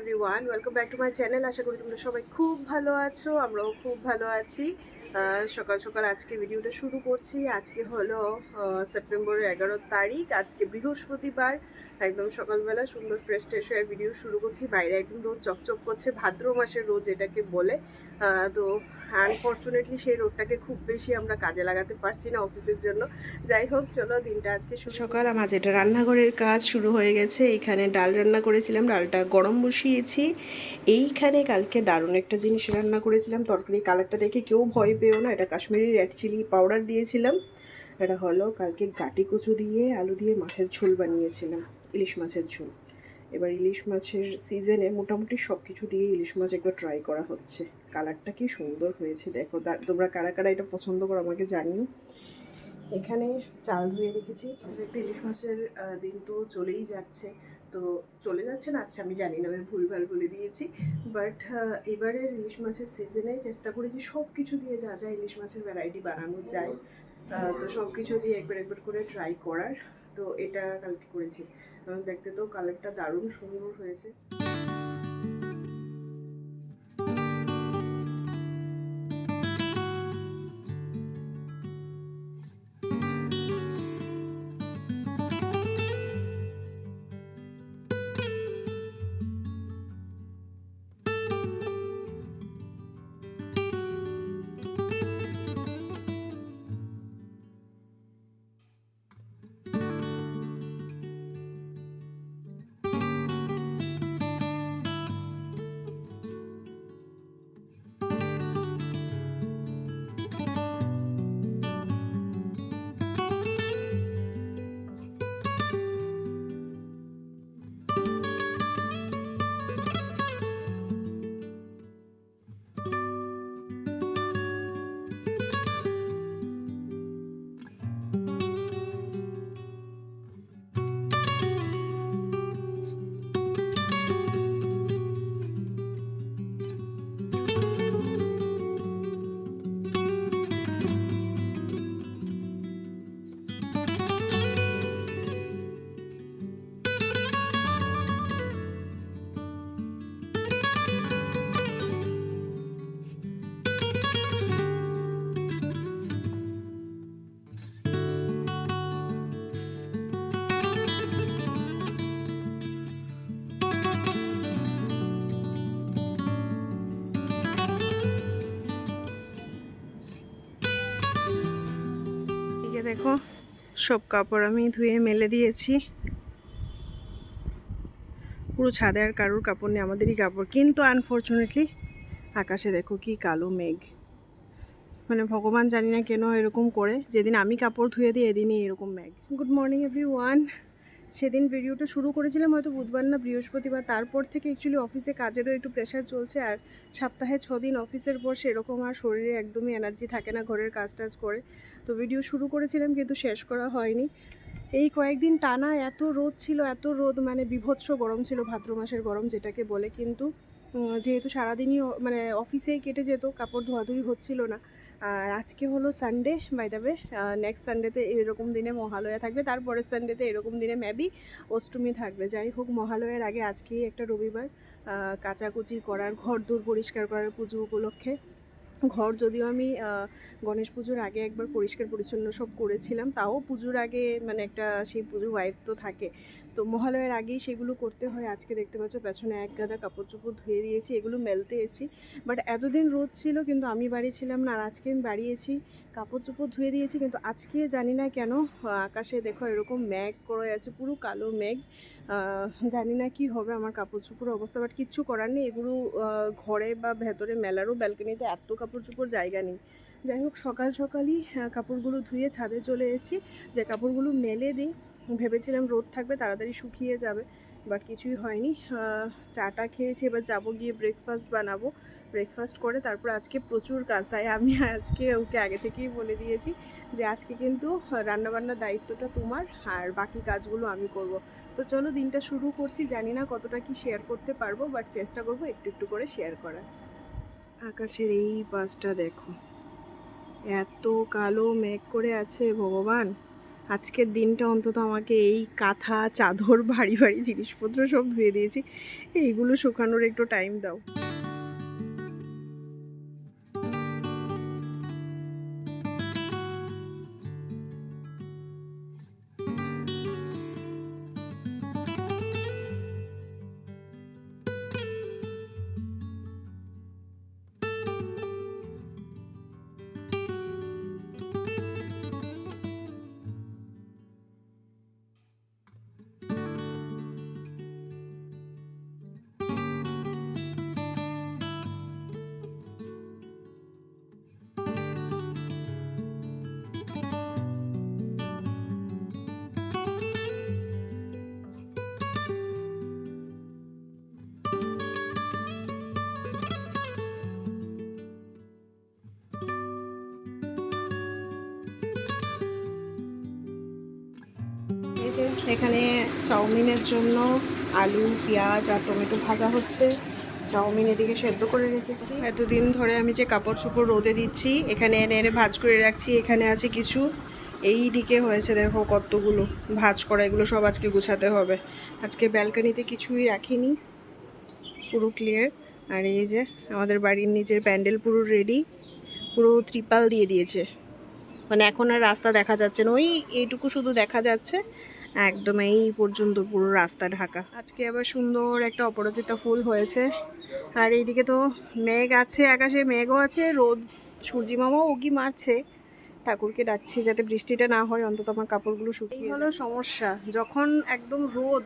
Everyone welcome back to my channel আশা করি তোমরা সবাই খুব ভালো আছো, আমরাও খুব ভালো আছি। সকাল সকাল আজকে ভিডিওটা শুরু করছি। আজকে হলো সেপ্টেম্বরের এগারো তারিখ, আজকে বৃহস্পতিবার। একদম সকালবেলা সুন্দর ফ্রেশ ট্রেশ হয়ে ভিডিও শুরু করছি। বাইরে একদম রোদ চকচক করছে, ভাদ্র মাসের রোজ এটাকে বলে। তো আনফর্চুনেটলি সেই রোদটাকে খুব বেশি আমরা কাজে লাগাতে পারছি না অফিসের জন্য। যাই হোক, চলো দিনটা আজকে সকাল, আমার যেটা রান্নাঘরের কাজ শুরু হয়ে গেছে এইখানে ডাল রান্না করেছিলাম, ডালটা গরম বসিয়েছি। এইখানে কালকে দারুণ একটা জিনিস রান্না করেছিলাম, তরকারি কালারটা দেখে কেউ ভয় পেও না, এটা কাশ্মীরি রেড চিলি পাউডার দিয়েছিলাম। এটা হলো কালকে গাটি কচু দিয়ে, আলু দিয়ে মাছের ঝোল বানিয়েছিলাম, ইলিশ মাছের ঝোল। এবার ইলিশ মাছের সিজনে মোটামুটি সব কিছু দিয়ে ইলিশ মাছ একবার ট্রাই করা হচ্ছে। কালারটা কি সুন্দর হয়েছে, দেখো। তোমরা কারা কারা এটা পছন্দ করো আমাকে জানিও। এখানে চাল ধুয়ে রেখেছি। ইলিশ মাছের দিন তো চলেই যাচ্ছে। তো চলে যাচ্ছে না আচ্ছা আমি জানি না, আমি ভুলভাল বলে দিয়েছি। বাট এবারের ইলিশ মাছের সিজনে চেষ্টা করেছি সব কিছু দিয়ে যা যা ইলিশ মাছের ভ্যারাইটি বানানো যায়। তো সব কিছু দিয়ে একবার একবার করে ট্রাই করার। তো এটা কালকে করেছি। দেখতে তো কালারটা দারুণ সুন্দর হয়েছে। দেখো, সব কাপড় আমি ধুয়ে মেলে দিয়েছি। পুরো ছাদে আর কারোর কাপড় নেই, আমাদেরই কাপড়। কিন্তু আনফর্চুনেটলি আকাশে দেখো কি কালো মেঘ। মানে ভগবান জানি না কেন এরকম করে। যেদিন আমি কাপড় ধুয়ে দিই, এদিনই এরকম মেঘ। গুড মর্নিং এভরি ওয়ান সেদিন ভিডিওটা শুরু করেছিলাম হয়তো বুধবার না বৃহস্পতিবার। তারপর থেকে অ্যাকচুয়ালি অফিসে কাজেরও একটু প্রেশার চলছে আর সপ্তাহে ছ দিন অফিসের পর সেরকম আর শরীরে একদমই এনার্জি থাকে না ঘরের কাজ টাজ করে। তো ভিডিও শুরু করেছিলাম কিন্তু শেষ করা হয়নি। এই কয়েকদিন টানা এত রোদ ছিল, এত রোদ মানে বিভৎস গরম ছিল, ভাদ্র মাসের গরম যেটাকে বলে। কিন্তু যেহেতু সারাদিনই মানে অফিসেই কেটে যেত, কাপড় ধোয়াধুয়ি হচ্ছিল না। আর আজকে হলো সানডে বাই দ্য নেক্সট সানডেতে এরকম দিনে মহালয়া থাকবে, তারপরের সানডেতে এরকম দিনে ম্যাবি অষ্টমী থাকবে। যাই হোক, মহালয়ার আগে আজকেই একটা রবিবার কাচাকুচি করার, ঘর দূর পরিষ্কার করার পুজো উপলক্ষে। ঘর যদিও আমি গণেশ পুজোর আগে একবার পরিষ্কার পরিচ্ছন্ন সব করেছিলাম, তাও পুজোর আগে মানে একটা সেই পুজো ওয়াইফ তো থাকে। তো মহালয়ার আগেই সেগুলো করতে হয়। আজকে দেখতে পাচ্ছ পেছনে এক গাদা কাপড় চোপড় ধুয়ে দিয়েছি এগুলো মেলতে এসেছি। বাট এতদিন রোদ ছিল কিন্তু আমি বাড়ি ছিলাম না আর আজকে আমি বাড়িয়েছি কাপড় চোপড় ধুয়ে দিয়েছি কিন্তু আজকে জানি না কেন আকাশে দেখো এরকম মেঘ করে আছে পুরো কালো আহ, জানি না কি হবে আমার কাপড় চোপড়ের অবস্থা বাট কিচ্ছু করার নেই। এগুলো ঘরে বা ভেতরে মেলারও ব্যালকনিতে এত কাপড় চোপড় জায়গা নেই। যাই হোক সকাল সকালই কাপড়গুলো ধুয়ে ছাদে চলে এসেছি। যে কাপড়গুলো মেলে দিই ভেবেছিলাম রোদ থাকবে, তাড়াতাড়ি শুকিয়ে যাবে বাট কিছুই হয়নি। চাটা খেয়েছি, এবার যাব গিয়ে ব্রেকফাস্ট বানাবো। ব্রেকফাস্ট করে তারপর আজকে প্রচুর কাজ, তাই আমি আজকে ওকে আগে থেকেই বলে দিয়েছি যে আজকে কিন্তু রান্নাবান্নার দায়িত্বটা তোমার, আর বাকি কাজগুলো আমি করব। তো চলো দিনটা শুরু করছি, জানি না কতটা কি শেয়ার করতে পারব বাট চেষ্টা করব একটু একটু করে শেয়ার করার। আকাশের এই পাশটা দেখো, এত কালো মেঘ করে আছে ভগবান। আজকের দিনটা অন্তত আমাকে এই কাঁথা, চাদর ভারী ভারী জিনিসপত্র সব ধুয়ে দিয়েছি। এইগুলো শুকানোর একটু টাইম দাও। এখানে চাউমিনের জন্য আলু, পেঁয়াজ আর টমেটো ভাজা হচ্ছে। চাউমিন এদিকে সেদ্ধ করে রেখেছি। এতদিন ধরে আমি যে কাপড় চোপড় রোদে দিচ্ছি, এখানে এনে এনে ভাজ করে রাখছি, এখানে আছে কিছু। এই দিকে হয়েছে দেখো কতগুলো ভাজ করা, এগুলো সব আজকে গুছাতে হবে। আজকে ব্যালকানিতে কিছুই রাখিনি, পুরো ক্লিয়ার আর এই যে আমাদের বাড়ির নিচের প্যান্ডেল পুরো রেডি পুরো ত্রিপাল দিয়ে দিয়েছে। মানে এখন আর রাস্তা দেখা যাচ্ছে না, ওই এইটুকু শুধু দেখা যাচ্ছে। একদম এই পর্যন্ত পুরো রাস্তা ঢাকা। আজকে আবার সুন্দর একটা অপরাজিতা ফুল হয়েছে। আর এইদিকে তো মেঘ আছে আকাশে মেঘও আছে রোদ সূর্যি মামাও উকি মারছে। ঠাকুরকে ডাকছি যাতে বৃষ্টিটা না হয় অন্তত আমার কাপড়গুলো শুকিয়ে হলো সমস্যা। যখন একদম রোদ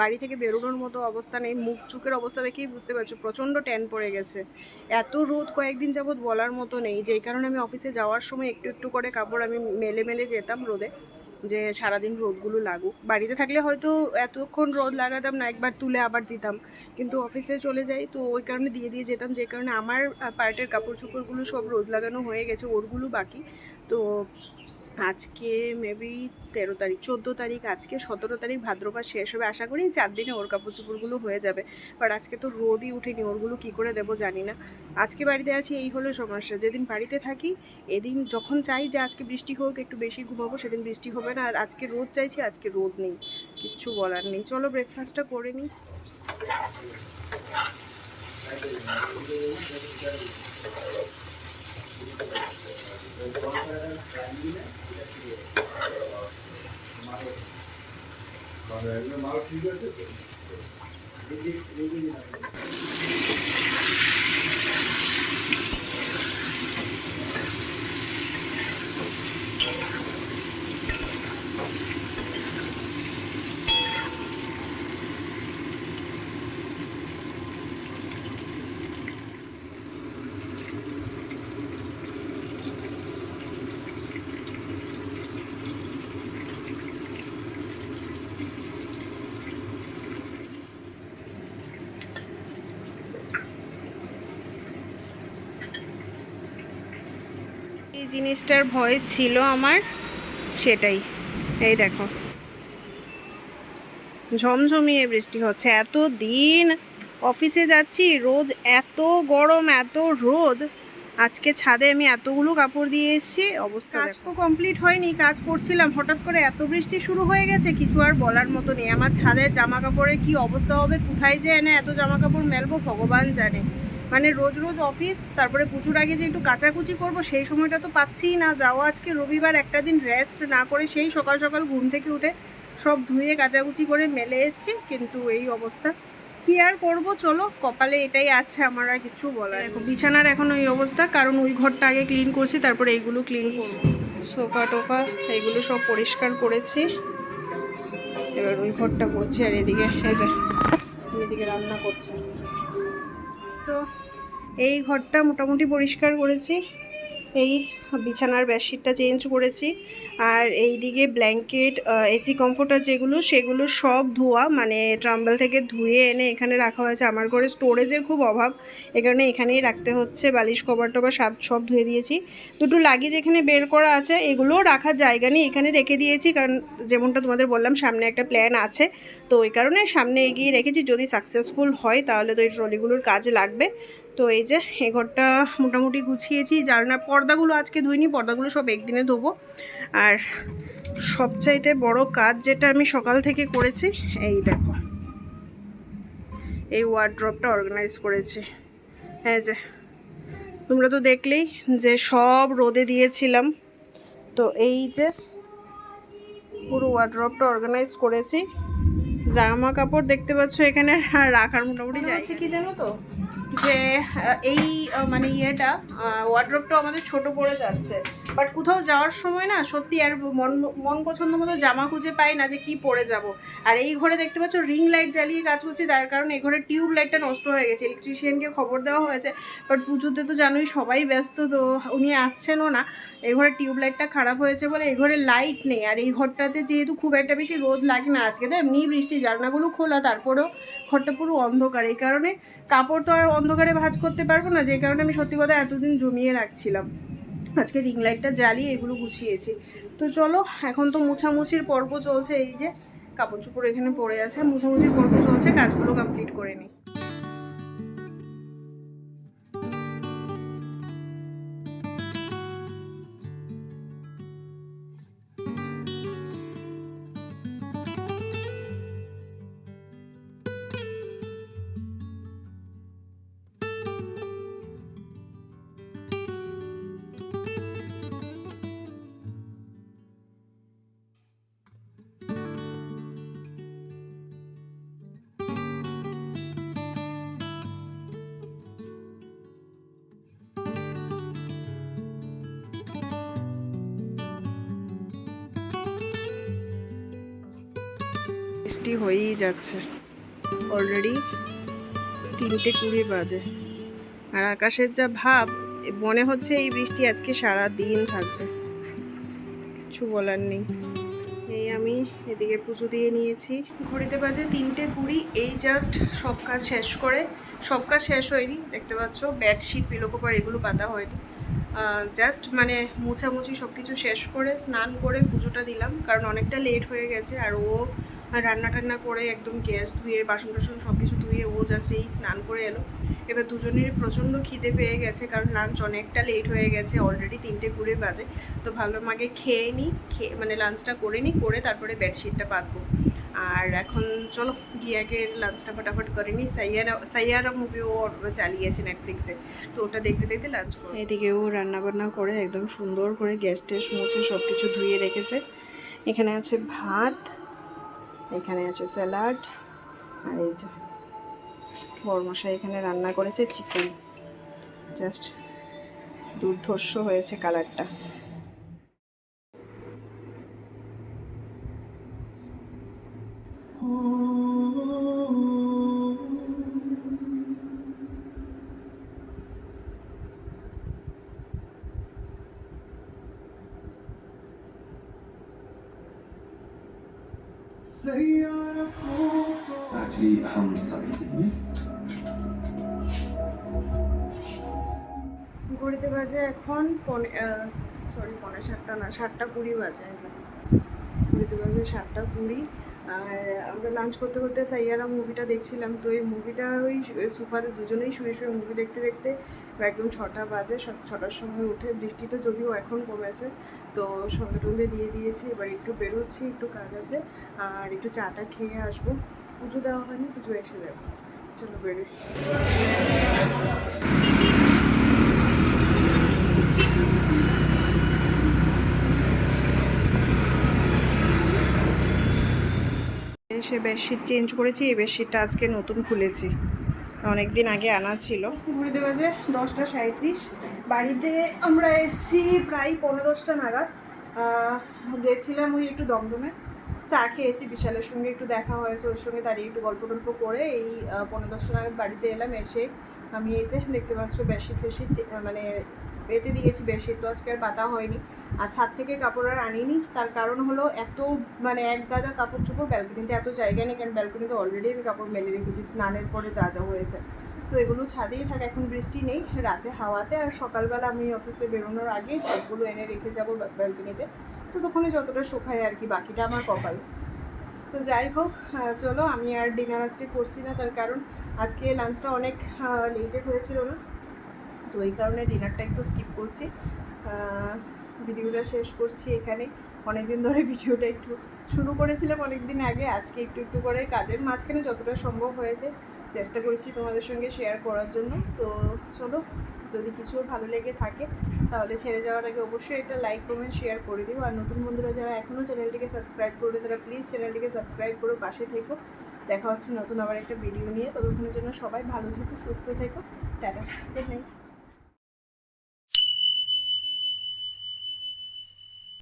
বাড়ি থেকে বেরোনোর মতো অবস্থা নেই মুখ চুকের অবস্থা দেখেই বুঝতে পারছ প্রচণ্ড ট্যান পড়ে গেছে। এত রোদ কয়েকদিন যাবৎ বলার মতো নেই যেই কারণে আমি অফিসে যাওয়ার সময় একটু একটু করে কাপড় আমি মেলে মেলে যেতাম রোদে। যে সারাদিন রোদগুলো লাগুক। বাড়িতে থাকলে হয়তো এতক্ষণ রোদ লাগাতাম না, একবার তুলে আবার দিতাম। কিন্তু অফিসে চলে যাই, তো ওই কারণে দিয়ে দিয়ে যেতাম। যে কারণে আমার পার্টের কাপড় চোপড়গুলো সব রোদ লাগানো হয়ে গেছে, ওরগুলো বাকি। তো আজকে মেবি তেরো তারিখ, চোদ্দ তারিখ, আজকে সতেরো তারিখ ভাদ্রমাস শেষ হবে। আশা করি চার দিনে ওর কাপড় চোপড়গুলো হয়ে যাবে। বাট আজকে তো রোদই উঠেনি, ওরগুলো কী করে দেবো জানি না। আজকে বাড়িতে আছি, এই হলো সমস্যা। যেদিন বাড়িতে থাকি, এদিন যখন চাই যে আজকে বৃষ্টি হোক, একটু বেশি ঘুমাবো, সেদিন বৃষ্টি হবে না। আর আজকে রোদ চাইছি, আজকে রোদ নেই। কিচ্ছু বলার নেই। চলো ব্রেকফাস্টটা করে নিই। মাল ঠিক আছে তো এই জিনিসটার ভয় ছিল আমার সেটাই। এই দেখো। ঝমঝমিয়ে বৃষ্টি হচ্ছে। এত দিন অফিসে যাচ্ছি রোজ এত গরম এত রোদ। আজকে ছাদে আমি এতগুলো কাপড় দিয়ে এসেছি অবস্থা কাজ তো কমপ্লিট হয়নি কাজ করছিলাম। হঠাৎ করে এত বৃষ্টি শুরু হয়ে গেছে কিছু আর বলার মতো নেই। আমার ছাদের জামা কাপড়ের কি অবস্থা হবে কোথায় যে এনে এত জামা কাপড় মেলবো ভগবান জানে। মানে রোজ রোজ অফিস, তারপরে পুজোর আগে যে একটু কাচাকুচি করব, সেই সময়টা তো পাচ্ছিই না। যাওয়া আজকে রবিবার, একটা দিন রেস্ট না করে সেই সকাল সকাল ঘুম থেকে উঠে সব ধুয়ে কাচাকুচি করে মেলে এসেছি, কিন্তু এই অবস্থা। কি আর করব? চলো, কপালে এটাই আছে, আমার আর কিছু বলার দেখো, বিছানার এখন ওই অবস্থা, কারণ ওই ঘরটা আগে ক্লিন করছি, তারপরে এইগুলো ক্লিন করব। সোফা টোফা, এইগুলো সব পরিষ্কার করেছি। এবার ওই ঘরটা করছি, আর এদিকে, এই এদিকে রান্না করছে। তো এই ঘরটা মোটামুটি পরিষ্কার করেছি। এই বিছানার বেডশিটটা চেঞ্জ করেছি। আর এই দিকে ব্ল্যাঙ্কেট এসি কমফোর্টার যেগুলো, সেগুলো সব ধোয়া মানে ট্রাম্বল থেকে ধুয়ে এনে এখানে রাখা হয়েছে। আমার ঘরে স্টোরেজের খুব অভাব, এ কারণে এখানেই রাখতে হচ্ছে। বালিশ, কভার টভার সব সব ধুয়ে দিয়েছি। দুটো লাগেজ এখানে বের করা আছে, এগুলোও রাখার জায়গা নেই। এখানে রেখে দিয়েছি, কারণ যেমনটা তোমাদের বললাম, সামনে একটা প্ল্যান আছে। তো এই কারণে সামনে এগিয়ে রেখেছি। যদি সাকসেসফুল হয়, তাহলে তো এই ট্রলিগুলোর কাজে লাগবে। তো এই যে এ ঘরটা মোটামুটি গুছিয়েছি। জানলার পর্দাগুলো আজকে ধুইনি পর্দাগুলো সব একদিনে ধোবো। আর সবচাইতে বড় কাজ যেটা আমি সকাল থেকে করেছি এই দেখো। এই ওয়ার্ড্রপটা অর্গানাইজ করেছি। হ্যাঁ যে তোমরা তো দেখলেই যে সব রোদে দিয়েছিলাম। তো এই যে পুরো ওয়ার্ড্রপটা অর্গানাইজ করেছি। জামা কাপড় দেখতে পাচ্ছ এখানে রাখার মোটামুটি যাচ্ছে কি জানো তো? যে এই মানে ইয়েটা ওয়ার্ড্রপটা আমাদের ছোট পড়ে যাচ্ছে। বাট কোথাও যাওয়ার সময় না, সত্যি আর মন মন পছন্দ মতো জামা খুঁজে পাই না যে কি পরে যাব। আর এই ঘরে দেখতে পাচ্ছ রিং লাইট জ্বালিয়ে কাজ করছি, তার কারণে এই ঘরে টিউব লাইটটা নষ্ট হয়ে গেছে। ইলেকট্রিশিয়ানকে খবর দেওয়া হয়েছে বাট পুজোতে তো জানোই সবাই ব্যস্ত, তো উনি আসছেনও না। এই ঘরে টিউব লাইটটা খারাপ হয়েছে বলে এই ঘরে লাইট নেই। আর এই ঘরটাতে যেহেতু খুব একটা বেশি রোদ লাগে না, আজকে তো এমনি বৃষ্টি, জানলাগুলো খোলা, তারপরেও ঘরটা পুরো অন্ধকার। এই কারণে কাপড় তো আর অন্ধকারে ভাজ করতে পারব না, যে কারণে আমি সত্যি কথা এতদিন জমিয়ে রাখছিলাম। আজকে রিং লাইটটা জ্বালিয়ে এগুলো গুছিয়েছি। তো চলো, এখন তো মুছামুছির পর্ব চলছে, এই যে কাপড় চোপড় এখানে পড়ে আছে, মুছামুছির পর্ব চলছে, কাজগুলো কমপ্লিট করে নিই। বৃষ্টি হয়েই যাচ্ছে। অলরেডি তিনটে কুড়ি বাজে। আর আকাশের যা ভাব মনে হচ্ছে এই বৃষ্টি আজকে সারা দিন থাকবে। কিছু বলার নেই। এই আমি এদিকে পুজো দিয়ে নিয়েছি। ঘড়িতে বাজে তিনটে কুড়ি, এই জাস্ট সব কাজ শেষ করে। সব কাজ শেষ হয়নি, দেখতে পাচ্ছ বেডশিট পিলো কভার এগুলো পাতা হয়নি। জাস্ট মানে মুছামুছি সব কিছু শেষ করে, স্নান করে পুজোটা দিলাম, কারণ অনেকটা লেট হয়ে গেছে, আর ও রান্না টান্না করে একদম গ্যাস ধুয়ে, বাসন টাসন সব কিছু ধুয়ে ও জাস্ট এই স্নান করে এলো। এবার দুজনেরই প্রচণ্ড খিদে পেয়ে গেছে কারণ লাঞ্চ অনেকটা লেট হয়ে গেছে অলরেডি তিনটে কুড়ি বাজে। তো ভালো আগে খেয়ে নিই খেয়ে মানে লাঞ্চটা করে নিই করে তারপরে বেডশিটটা পাতবো। আর এখন চলো গিয়ে আগে লাঞ্চটা ফটাফট করে নিই সাইয়ারা সাইয়ারা মুভিও চালিয়েছে নেটফ্লিক্সে তো ওটা দেখতে দেখতে লাঞ্চ করো এদিকেও রান্নাবান্না করে একদম সুন্দর করে গ্যাস ট্যাস মুছে সব কিছু ধুয়ে রেখেছে। এখানে আছে ভাত এখানে আছে স্যালাড আর এই যে বরমশাই এখানে রান্না করেছে চিকেন। জাস্ট দুর্ধর্ষ হয়েছে কালারটা। Actually, في عن سبيله ঘড়িতে বাজে এখন পনে সরি পনে সাতটা না, সাতটা কুড়ি বাজে ঘড়িতে বাজে সাতটা কুড়ি। আর আমরা লাঞ্চ করতে করতে সাইয়ারা মুভিটা দেখছিলাম, তো এই মুভিটা ওই সোফাতে দুজনেই শুয়ে শুয়ে মুভি দেখতে দেখতে একদম ছটা বাজে ছটার সময় উঠে। বৃষ্টি তো যদিও এখন কমেছে, তো সন্ধে টন্ধে দিয়ে দিয়েছি। এবার একটু বেরোচ্ছি, একটু কাজ আছে, আর একটু চাটা খেয়ে আসব। পুজো দেওয়া হয়নি, পুজো এসে দেবো চলো বেরোই। এসে বেডশিট চেঞ্জ করেছি, এই বেডশিটটা আজকে নতুন খুলেছি। অনেক দিন আগে আনা ছিল। ঘুরিতে বাজে দশটা সাঁত্রিশ বাড়িতে আমরা এসছি প্রায় পনেরো দশটা নাগাদ। গেছিলাম ওই একটু দমদমে। চা খেয়েছি বিশালের সঙ্গে, একটু দেখা হয়েছে ওর সঙ্গে দাঁড়িয়ে একটু গল্প টল্প করে এই পনেরো দশটা নাগাদ বাড়িতে এলাম, এসে আমি এই যে দেখতে পাচ্ছ বেডশিট ফেডশিট মানে পেতে দিয়েছি বেডশিট, তো আজকে আর পাতা হয়নি। আর ছাদ থেকে কাপড় আর আনিনি, তার কারণ হলো এত মানে এক গাদা কাপড় চোপড় ব্যালকনিতে এত জায়গা নেই, কারণ ব্যালকনিতে অলরেডি আমি কাপড় মেলে রেখেছি, স্নানের পরে যা যা হয়েছে। তো এগুলো ছাদেই থাকে, এখন বৃষ্টি নেই, রাতে হাওয়াতে, আর সকালবেলা আমি অফিসে বেরোনোর আগে সবগুলো এনে রেখে যাব ব্যালকনিতে তো তখন যতটা শোকায় আর কি, বাকিটা আমার কপাল। তো যাই হোক চলো আমি আর ডিনার আজকে করছি না, তার কারণ আজকে লাঞ্চটা অনেক লেটে হয়েছিল না। তো এই কারণে ডিনারটা একটু স্কিপ করছি। ভিডিওটা শেষ করছি এখানে। অনেকদিন ধরে ভিডিওটা একটু শুরু করেছিলাম অনেক দিন আগে, আজকে একটু একটু করে কাজের মাঝখানে যতটা সম্ভব হয়েছে, চেষ্টা করেছি তোমাদের সঙ্গে শেয়ার করার জন্য। তো চলো যদি কিছু ভালো লেগে থাকে, তাহলে ছেড়ে যাওয়ার আগে অবশ্যই একটা লাইক কমেন্ট শেয়ার করে দিও। আর নতুন বন্ধুরা যারা এখনও চ্যানেলটিকে সাবস্ক্রাইব করবে তারা প্লিজ চ্যানেলটিকে সাবস্ক্রাইব করো পাশে থেকো। দেখা হচ্ছে নতুন আবার একটা ভিডিও নিয়ে। ততক্ষণের জন্য সবাই ভালো থেকো, সুস্থ থেকো। Tata good night